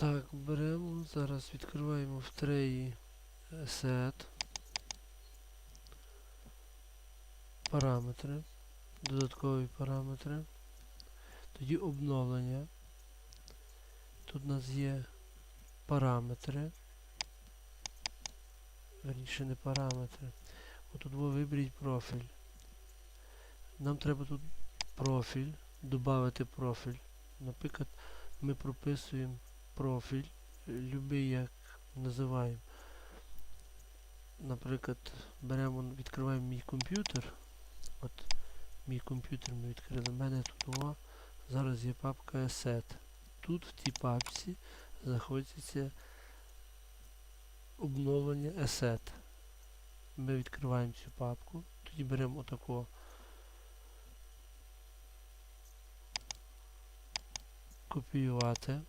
Так, беремо, зараз відкриваємо в треї set. Параметри. Додаткові параметри. Тоді обновлення. Тут у нас є параметри. Верніше не параметри. Отут ви виберіть профіль. Нам треба тут профіль, додати профіль. Наприклад, ми прописуємо профіль, е, любий як називаємо. Наприклад, беремо, відкриваємо мій комп'ютер. От мій комп'ютер ми відкрили. У мене тут о, зараз є папка Asset. Тут в тій папці знаходиться обновлення Asset. Ми відкриваємо цю папку, тоді беремо отако. Копіювати.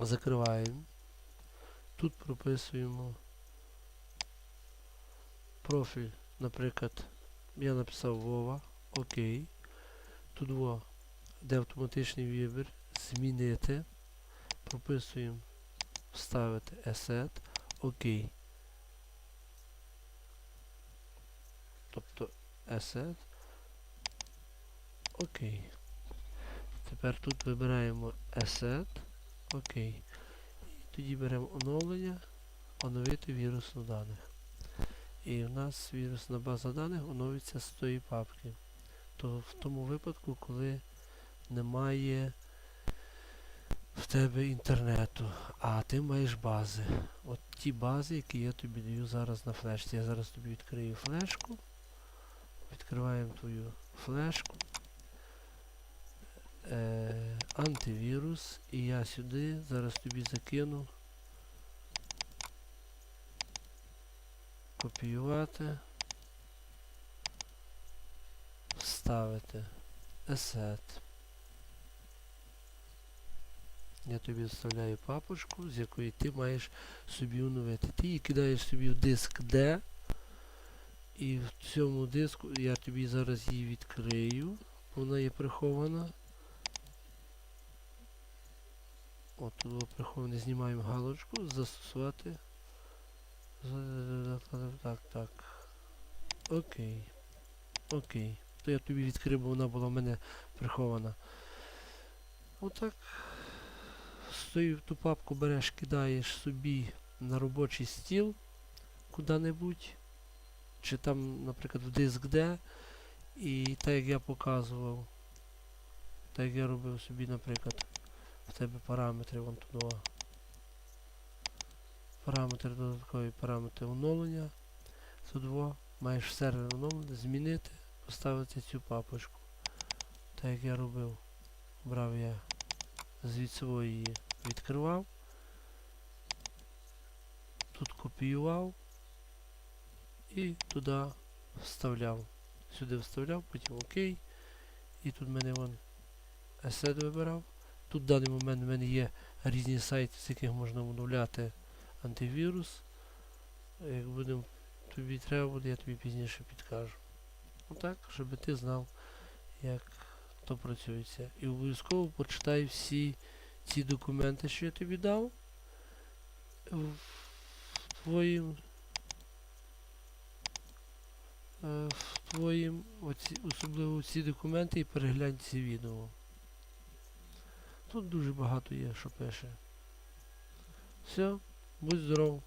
Закриваємо. Тут прописуємо профіль, наприклад, я написав Вова, окей. Тут во, де автоматичний вибір, змінити. Прописуємо вставити asset, окей. Тобто asset, окей. Тепер тут вибираємо asset, окей. Тоді беремо оновлення, оновити вірусну даних. І у нас вірусна база даних оновиться з тої папки. То в тому випадку, коли немає в тебе інтернету, а ти маєш бази. От ті бази, які я тобі даю зараз на флешці. Я зараз тобі відкрию флешку. Відкриваємо твою флешку. Е, антивірус. І я сюди зараз тобі закину. Копіювати. Вставити. Asset. Я тобі вставляю папочку, з якої ти маєш собі оновити. Ти її кидаєш собі в диск D. І в цьому диску я тобі зараз її відкрию. Вона є прихована. От тут було приховане, знімаємо галочку, застосувати. З- Так, так. Окей. Окей. То я тобі відкрив, бо вона була в мене прихована. Отак. Стою ту папку береш, кидаєш собі на робочий стіл куди-небудь. Чи там, наприклад, в диск D. І так як я показував, так як я робив собі, наприклад, в тебе параметри вон туди. Параметри додаткові параметри оновлення. Тут маєш сервер оновлення, змінити, поставити цю папочку. Так як я робив. Брав я звідси її відкривав. Тут копіював і туди вставляв. Сюди вставляв, потім ОК. І тут мене вон asset вибирав. Тут в даний момент в мене є різні сайти, з яких можна оновляти антивірус. Як будем, тобі треба буде, я тобі пізніше підкажу. Отак, щоб ти знав, як то працюється. І обов'язково почитай всі ці документи, що я тобі дав. В твоїм е, в твоїм, оці, особливо ці документи і переглянь ці відео. Тут дуже багато є, що пише. Все, будь здоров.